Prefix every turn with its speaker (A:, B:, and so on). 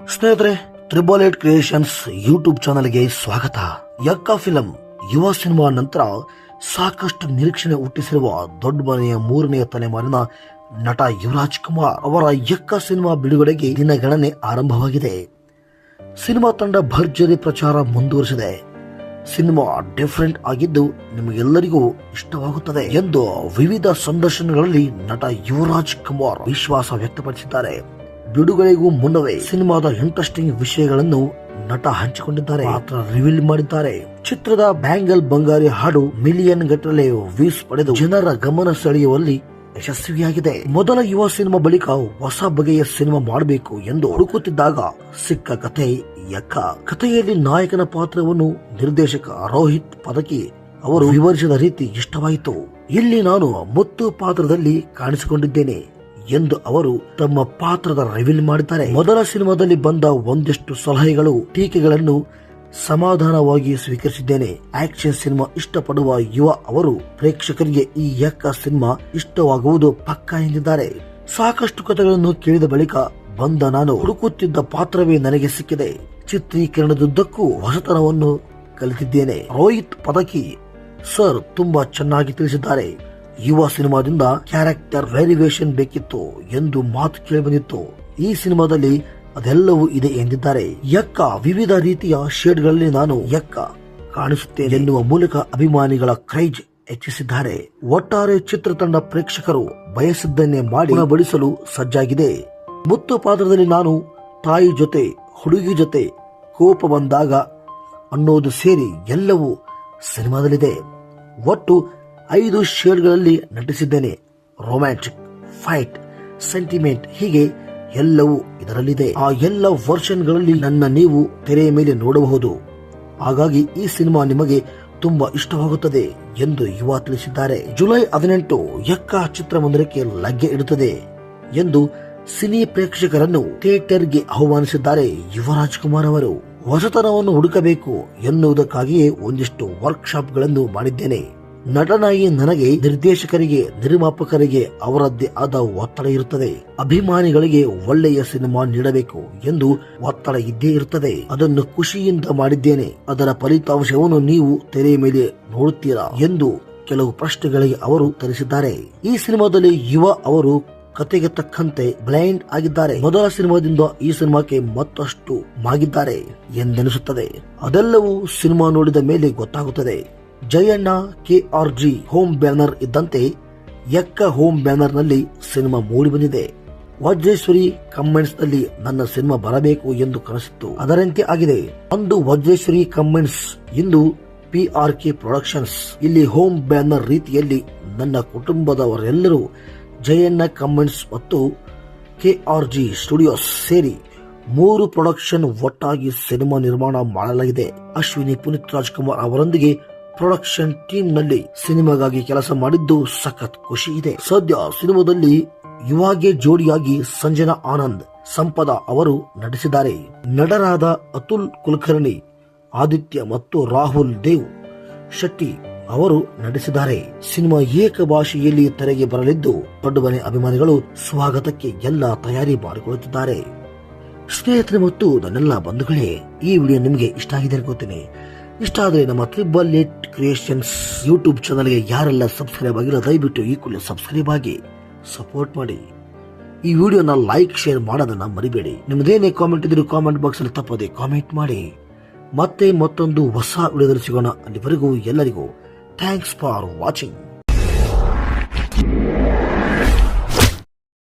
A: ಸ್ನೇಹಿತರೆ triple eight creations YouTube ಚಾನಲ್ಗೆ ಸ್ವಾಗತ. ಯಕ್ಕ ಫಿಲಂ ಯುವ ಸಿನಿಮಾ ನಂತರ ಸಾಕಷ್ಟು ನಿರೀಕ್ಷಣೆ ಹುಟ್ಟಿಸಿರುವ ದೊಡ್ಡ ಮನೆಯ ಮೂರನೆಯ ತಲೆಮಾರಿನ ನಟ ಯುವರಾಜ್ ಕುಮಾರ್ ಅವರ ಯಕ್ಕ ಸಿನಿಮಾ ಬಿಡುಗಡೆಗೆ ದಿನಗಣನೆ ಆರಂಭವಾಗಿದೆ. ಸಿನಿಮಾ ತಂಡ ಭರ್ಜರಿ ಪ್ರಚಾರ ಮುಂದುವರಿಸಿದೆ. ಸಿನಿಮಾ ಡಿಫರೆಂಟ್ ಆಗಿದ್ದು ನಿಮಗೆಲ್ಲರಿಗೂ ಇಷ್ಟವಾಗುತ್ತದೆ ಎಂದು ವಿವಿಧ ಸಂದರ್ಶನಗಳಲ್ಲಿ ನಟ ಯುವರಾಜ್ ಕುಮಾರ್ ವಿಶ್ವಾಸ ವ್ಯಕ್ತಪಡಿಸಿದ್ದಾರೆ. ಬಿಡುಗಡೆಗೂ ಮುನ್ನವೇ ಸಿನಿಮಾದ ಇಂಟ್ರೆಸ್ಟಿಂಗ್ ವಿಷಯಗಳನ್ನು ನಟ ಹಂಚಿಕೊಂಡಿದ್ದಾರೆ. ಮಾತ್ರ ರಿವೀಲ್ ಮಾಡಿದ್ದಾರೆ. ಚಿತ್ರದ ಬ್ಯಾಂಗಲ್ ಬಂಗಾರಿ ಹಾಡು ಮಿಲಿಯನ್ ಗಟ್ಟಲೆ ವ್ಯೂಸ್ ಪಡೆದು ಜನರ ಗಮನ ಸೆಳೆಯುವಲ್ಲಿ ಯಶಸ್ವಿಯಾಗಿದೆ. ಮೊದಲ ಯುವ ಸಿನಿಮಾ ಬಳಿಕ ಹೊಸ ಬಗೆಯ ಸಿನಿಮಾ ಮಾಡಬೇಕು ಎಂದು ಹುಡುಕುತ್ತಿದ್ದಾಗ ಸಿಕ್ಕ ಕಥೆ ಯಕ್ಕ ಕಥೆಯಲ್ಲಿ ನಾಯಕನ ಪಾತ್ರವನ್ನು ನಿರ್ದೇಶಕ ರೋಹಿತ್ ಪದಕಿ ಅವರು ವಿವರಿಸಿದ ರೀತಿ ಇಷ್ಟವಾಯಿತು. ಇಲ್ಲಿ ನಾನು ಮುತ್ತು ಪಾತ್ರದಲ್ಲಿ ಕಾಣಿಸಿಕೊಂಡಿದ್ದೇನೆ. ಎಂದು ಅವರು ತಮ್ಮ ಪಾತ್ರದ ರಿವೀಲ್ ಮಾಡಿದ್ದಾರೆ. ಮೊದಲ ಸಿನಿಮಾದಲ್ಲಿ ಬಂದ ಒಂದಿಷ್ಟು ಸಲಹೆಗಳು, ಟೀಕೆಗಳನ್ನು ಸಮಾಧಾನವಾಗಿ ಸ್ವೀಕರಿಸಿದ್ದೇನೆ. ಆಕ್ಷನ್ ಸಿನಿಮಾ ಇಷ್ಟಪಡುವ ಯುವ ಅವರು ಪ್ರೇಕ್ಷಕರಿಗೆ ಈ ಯಕ್ಕ ಸಿನಿಮಾ ಇಷ್ಟವಾಗುವುದು ಪಕ್ಕ ಎಂದಿದ್ದಾರೆ. ಸಾಕಷ್ಟು ಕಥೆಗಳನ್ನು ಕೇಳಿದ ಬಳಿಕ ಬಂದ ನಾನು, ಹುಡುಕುತ್ತಿದ್ದ ಪಾತ್ರವೇ ನನಗೆ ಸಿಕ್ಕಿದೆ. ಚಿತ್ರೀಕರಣದುದ್ದಕ್ಕೂ ಹೊಸತನವನ್ನು ಕಲಿತಿದ್ದೇನೆ. ರೋಹಿತ್ ಪದಕಿ ಸರ್ ತುಂಬಾ ಚೆನ್ನಾಗಿ ತಿಳಿಸಿದ್ದಾರೆ. ಯುವ ಸಿನಿಮಾದಿಂದ ಕ್ಯಾರೆಕ್ಟರ್ ವೆರಿವೇಷನ್ ಬೇಕಿತ್ತು ಎಂದು ಮಾತು ಕೇಳಿಬಂದಿತ್ತು. ಈ ಸಿನಿಮಾದಲ್ಲಿ ಅದೆಲ್ಲವೂ ಇದೆ ಎಂದಿದ್ದಾರೆ. ಯಕ್ಕ ವಿವಿಧ ರೀತಿಯ ಶೇಡ್ಗಳಲ್ಲಿ ನಾನು ಯಕ್ಕ ಕಾಣಿಸುತ್ತೇನೆ ಎನ್ನುವ ಮೂಲಕ ಅಭಿಮಾನಿಗಳ ಕ್ರೈಜ್ ಹೆಚ್ಚಿಸಿದ್ದಾರೆ. ಒಟ್ಟಾರೆ ಚಿತ್ರತಂಡ ಪ್ರೇಕ್ಷಕರು ಬಯಸಿದ್ದನ್ನೇ ಮಾಡಿ ಬಳಸಲು ಸಜ್ಜಾಗಿದೆ. ಮುತ್ತು ಪಾತ್ರದಲ್ಲಿ ನಾನು ತಾಯಿ ಜೊತೆ, ಹುಡುಗಿ ಜೊತೆ ಕೋಪ ಬಂದಾಗ ಅನ್ನೋದು ಸೇರಿ ಎಲ್ಲವೂ ಸಿನಿಮಾದಲ್ಲಿದೆ. ಒಟ್ಟು ಐದು ಶೇರ್ಗಳಲ್ಲಿ ನಟಿಸಿದ್ದೇನೆ. ರೊಮ್ಯಾಂಟಿಕ್, ಫೈಟ್, ಸೆಂಟಿಮೆಂಟ್ ಹೀಗೆ ಎಲ್ಲವೂ ಇದರಲ್ಲಿದೆ. ಆ ಎಲ್ಲ ವರ್ಷನ್ಗಳಲ್ಲಿ ನನ್ನ ನೀವು ತೆರೆಯ ಮೇಲೆ ನೋಡಬಹುದು. ಹಾಗಾಗಿ ಈ ಸಿನಿಮಾ ನಿಮಗೆ ತುಂಬಾ ಇಷ್ಟವಾಗುತ್ತದೆ ಎಂದು ಯುವ ತಿಳಿಸಿದ್ದಾರೆ. ಜುಲೈ ಹದಿನೆಂಟು ಯಕ್ಕ ಚಿತ್ರಮಂದಿರಕ್ಕೆ ಲಗ್ಗೆ ಇಡುತ್ತದೆ ಎಂದು ಸಿನಿ ಪ್ರೇಕ್ಷಕರನ್ನು ಥಿಯೇಟರ್ಗೆ ಆಹ್ವಾನಿಸಿದ್ದಾರೆ ಯುವರಾಜ್ ಕುಮಾರ್ ಅವರು. ಹೊಸತನವನ್ನು ಹುಡುಕಬೇಕು ಎನ್ನುವುದಕ್ಕಾಗಿಯೇ ಒಂದಿಷ್ಟು ವರ್ಕ್ಶಾಪ್ಗಳನ್ನು ಮಾಡಿದ್ದೇನೆ. ನಟನಾಗಿ ನನಗೆ ನಿರ್ದೇಶಕರಿಗೆ, ನಿರ್ಮಾಪಕರಿಗೆ ಅವರದ್ದೇ ಆದ ಒತ್ತಡ ಇರುತ್ತದೆ. ಅಭಿಮಾನಿಗಳಿಗೆ ಒಳ್ಳೆಯ ಸಿನಿಮಾ ನೀಡಬೇಕು ಎಂದು ಒತ್ತಡ ಇದ್ದೇ ಇರುತ್ತದೆ. ಅದನ್ನು ಖುಷಿಯಿಂದ ಮಾಡಿದ್ದೇನೆ. ಅದರ ಫಲಿತಾಂಶವನ್ನು ನೀವು ತೆರೆಯ ಮೇಲೆ ನೋಡುತ್ತೀರಾ ಎಂದು ಕೆಲವು ಪ್ರಶ್ನೆಗಳಿಗೆ ಅವರು ತರಿಸಿದ್ದಾರೆ. ಈ ಸಿನಿಮಾದಲ್ಲಿ ಯುವ ಅವರು ಕತೆಗೆ ತಕ್ಕಂತೆ ಬ್ಲೈಂಡ್ ಆಗಿದ್ದಾರೆ. ಮೊದಲ ಸಿನಿಮಾದಿಂದ ಈ ಸಿನಿಮಾಕ್ಕೆ ಮತ್ತಷ್ಟು ಮಾಗಿದ್ದಾರೆ ಎಂದೆನಿಸುತ್ತದೆ. ಅದೆಲ್ಲವೂ ಸಿನಿಮಾ ನೋಡಿದ ಮೇಲೆ ಗೊತ್ತಾಗುತ್ತದೆ. Jayanna K R G home banner ಇದ್ದಂತೆ ಯಕ್ಕ ಹೋಮ್ ಬ್ಯಾನರ್ನಲ್ಲಿ ಸಿನಿಮಾ ಮೂಡಿ ಬಂದಿದೆ. ವಜ್ರೇಶ್ವರಿ ಕಮೆಂಟ್ಸ್ನಲ್ಲಿ ನನ್ನ ಸಿನಿಮಾ ಬರಬೇಕು ಎಂದು ಕನಸಿತ್ತು. ಅದರಂತೆ ಆಗಿದೆ. ಅಂದು ವಜ್ರೇಶ್ವರಿ ಕಮೆಂಟ್ಸ್ ಇಂದು ಪಿ ಆರ್ ಕೆ ಪ್ರೊಡಕ್ಷನ್ಸ್ ಇಲ್ಲಿ ಹೋಮ್ ಬ್ಯಾನರ್ ರೀತಿಯಲ್ಲಿ ನನ್ನ ಕುಟುಂಬದವರೆಲ್ಲರೂ ಜಯಣ್ಣ ಕಮೆಂಟ್ಸ್ ಮತ್ತು ಕೆ ಆರ್ ಜಿ ಸ್ಟುಡಿಯೋಸ್ ಸೇರಿ ಮೂರು ಪ್ರೊಡಕ್ಷನ್ ಒಟ್ಟಾಗಿ ಸಿನಿಮಾ ನಿರ್ಮಾಣ ಮಾಡಲಾಗಿದೆ. ಅಶ್ವಿನಿ ಪುನೀತ್ ರಾಜ್ಕುಮಾರ್ ಅವರೊಂದಿಗೆ ಪ್ರೊಡಕ್ಷನ್ ಟೀಮ್ನಲ್ಲಿ ಸಿನಿಮಾಗಾಗಿ ಕೆಲಸ ಮಾಡಿದ್ದು ಸಖತ್ ಖುಷಿ ಇದೆ. ಸದ್ಯ ಸಿನಿಮಾದಲ್ಲಿ ಯುವಾಗೆ ಜೋಡಿಯಾಗಿ ಸಂಜನಾ ಆನಂದ್, ಸಂಪದ ಅವರು ನಟಿಸಿದ್ದಾರೆ. ನಟರಾದ ಅತುಲ್ ಕುಲಕರ್ಣಿ, ಆದಿತ್ಯ ಮತ್ತು ರಾಹುಲ್ ದೇವ್, ಶೆಟ್ಟಿ ಅವರು ನಟಿಸಿದ್ದಾರೆ. ಸಿನಿಮಾ ಏಕ ಭಾಷೆಯಲ್ಲಿ ತೆರೆಗೆ ಬರಲಿದ್ದು ದೊಡ್ಡ ಮನೆ ಅಭಿಮಾನಿಗಳು ಸ್ವಾಗತಕ್ಕೆ ಎಲ್ಲ ತಯಾರಿ ಮಾಡಿಕೊಳ್ಳುತ್ತಿದ್ದಾರೆ. ಸ್ನೇಹಿತರೆ ಮತ್ತು ನನ್ನೆಲ್ಲ ಬಂಧುಗಳೇ, ಈ ವಿಡಿಯೋ ನಿಮಗೆ ಇಷ್ಟ ಆಗಿದೆ ಅನ್ಕೋತೀನಿ. ಇಷ್ಟ ಆದರೆ ನಮ್ಮ ತ್ರಿಬಲ್ ಏಟ್ ಕ್ರಿಯೇಷನ್ಸ್ ಯೂಟ್ಯೂಬ್ ಚಾನಲ್ಗೆ ಯಾರೆಲ್ಲ ಸಬ್ಸ್ಕ್ರೈಬ್ ಆಗಿಲ್ಲ, ದಯವಿಟ್ಟು ಈ ಕೂಡಲೇ ಸಬ್ಸ್ಕ್ರೈಬ್ ಆಗಿ ಸಪೋರ್ಟ್ ಮಾಡಿ. ಈ ವಿಡಿಯೋನ ಲೈಕ್, ಶೇರ್ ಮಾಡೋದನ್ನ ಮರಿಬೇಡಿ. ನಿಮ್ದೇನೇ ಕಾಮೆಂಟ್ ಇದ್ರೂ ಕಾಮೆಂಟ್ ಬಾಕ್ಸ್ ಅಲ್ಲಿ ತಪ್ಪದೆ ಕಾಮೆಂಟ್ ಮಾಡಿ. ಮತ್ತೆ ಮತ್ತೊಂದು ಹೊಸ ವಿಡಿಯೋದಲ್ಲಿ ಸಿಗೋಣ. ಅಲ್ಲಿವರೆಗೂ ಎಲ್ಲರಿಗೂ ಥ್ಯಾಂಕ್ಸ್ ಫಾರ್ ವಾಚಿಂಗ್